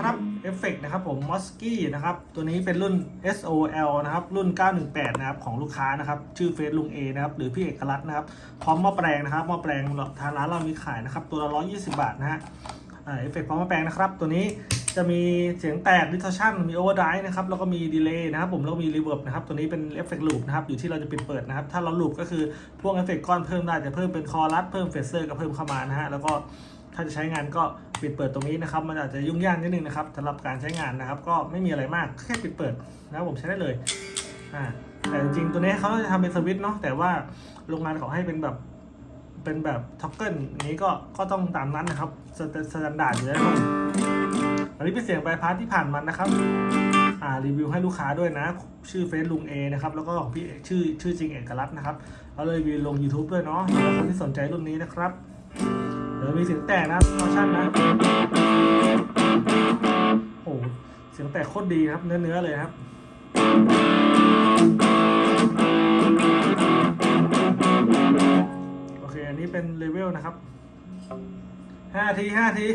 นะครับเอฟเฟกนะครับผมมอสกี้นะครับ ตัวนี้เป็นรุ่น SOL นะครับ รุ่น 918 นะครับ ของลูกค้านะครับ ชื่อเฟซลุงเอนะครับ หรือพี่เอกลักษณ์นะครับ พร้อมหม้อแปลงนะครับหม้อแปลงทางร้านเรามีขายนะครับ ตัวละ 120 บาทนะฮะอ่าเอฟเฟกพร้อมหม้อแปลงนะครับ ตัวนี้จะมีเสียงแตกดิสทอชันมีโอเวอร์ไดนะครับ แล้วก็มีดีเลย์นะครับผม แล้วมีรีเวิร์บนะครับ ตัวนี้เป็นเอฟเฟกต์ลูปนะครับ อยู่ที่เราจะปิดเปิดนะครับ ถ้าเราลูปก็คือพวกเอฟเฟกต์ก้อนเพิ่มได้จะเพิ่มเป็นคอรัสเพิ่มเฟเซอร์ก็เพิ่มเข้ามานะฮะแล้วก็ ถ้าจะใช้งานก็ปิดเปิดตรงนี้นะครับ มันอาจจะยุ่งยากนิดนึงนะครับสำหรับการใช้งานนะครับ ก็ไม่มีอะไรมากแค่ปิดเปิดนะผมใช้ได้เลยอ่าแต่จริงๆตัวนี้เขาจะทำเป็นสวิตช์เนาะแต่ว่าโรงงานเขาให้เป็นแบบเป็นแบบท็อกเกิลนี้ก็ก็ต้องตามนั้นนะครับสแตนดาร์ดอยู่แล้วอันนี้เป็นเสียงใบพาร์ทที่ผ่านมันนะครับอ่ารีวิวให้ลูกค้าด้วยนะ ชื่อเฟซลุงเอนะครับแล้วก็ของพี่ชื่อชื่อจริงเอกลักษณ์นะครับเราเลยรีวิวลง YouTube ด้วยเนาะสำหรับคนที่สนใจรุ่นนี้นะครับ เดี๋ยวมีเสียงแตกนะคอชั่นนะ โอ้โหเสียงแตกโคตรดีครับเนื้อๆเลยครับโอเคอันนี้เป็นเลเวลนะครับห้าทีห้าที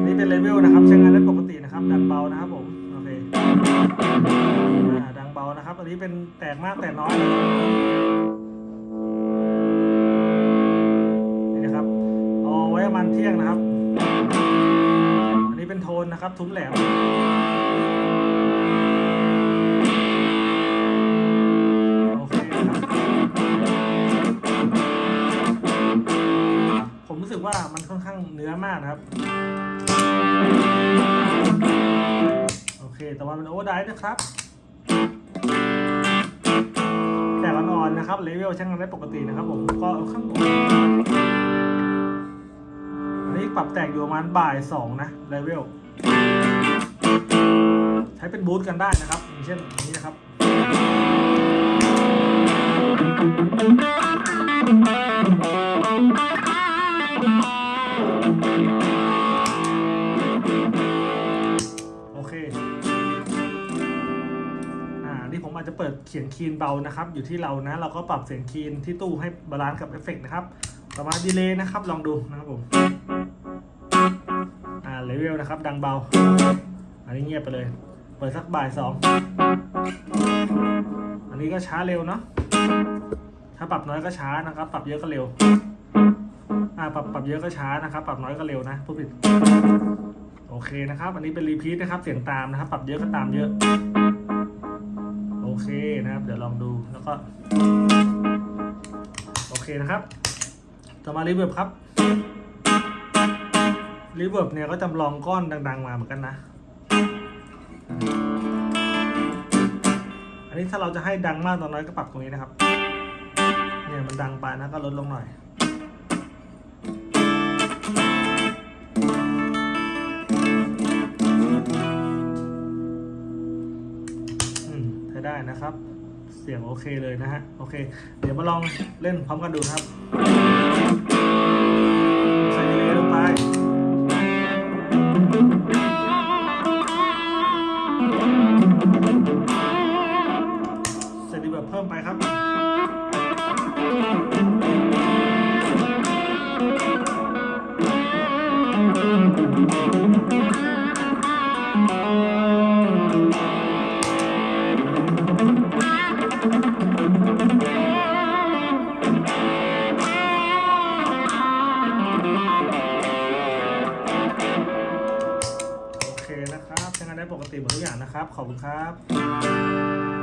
นนี้เป็นเลเวลนะครับใช้งานได้ปกตินะครับ ดังเบานะครับผมโอเคอดังเบานะครับ อันนี้เป็นแตกมากแตกน้อยนะครับ นะครับ ทุ้มแหลม โอเคครับ ผมรู้สึกว่ามันค่อนข้างเนื้อมากนะครับ โอเค แต่ว่ามันโอเวอร์ไดฟ์นะครับแต่อ่อนๆนะครับเลเวลใช้งานได้ปกตินะครับผมก็ข้างบนอันนี้ปรับแต่งอยู่ประมาณบ่ายสองนะเลเวล ใช้เป็นบูทกันได้นะครับอย่างเช่นนี้นะครับโอเคอ่านี่ผมอาจจะเปิดเขียนคีนเบานะครับ อยู่ที่เรานะเราก็ปรับเสียงคีนที่ตู้ให้บาลานซ์กับเอฟเฟกต์นะครับต่อมาดีเลย์นะครับลองดูนะครับผม เลเวลนะครับ ดังเบา อันนี้เงียบไปเลย เปิดสักบ่ายสองอันนี้ก็ช้าเร็วเนาะถ้าปรับน้อยก็ช้านะครับ ปรับเยอะก็เร็วอ่าปรับปรับเยอะก็ช้านะครับ ปรับน้อยก็เร็วนะผู้ผิดโอเคนะครับ อันนี้เป็นรีพีทนะครับ เสียงตามนะครับ ปรับเยอะก็ตามเยอะ โอเคนะครับ เดี๋ยวลองดูแล้วก็ โอเคนะครับ ต่อมารีเวิร์บครับ รีเวิร์บเนี่ยก็จำลองก้อนดัง ๆ มาเหมือนกันนะ อันนี้ถ้าเราจะให้ดังมากตอนน้อยก็ปรับตรงนี้นะครับ เนี่ยมันดังไปนะก็ลดลงหน่อย อืมใช้ได้นะครับ เสียงโอเคเลยนะฮะ โอเค เดี๋ยวมาลองเล่นพร้อมกันดูนะครับ เพิ่มไปครับโอเคนะครับใช้งานได้ปกติหมดทุกอย่างนะครับ ขอบคุณครับ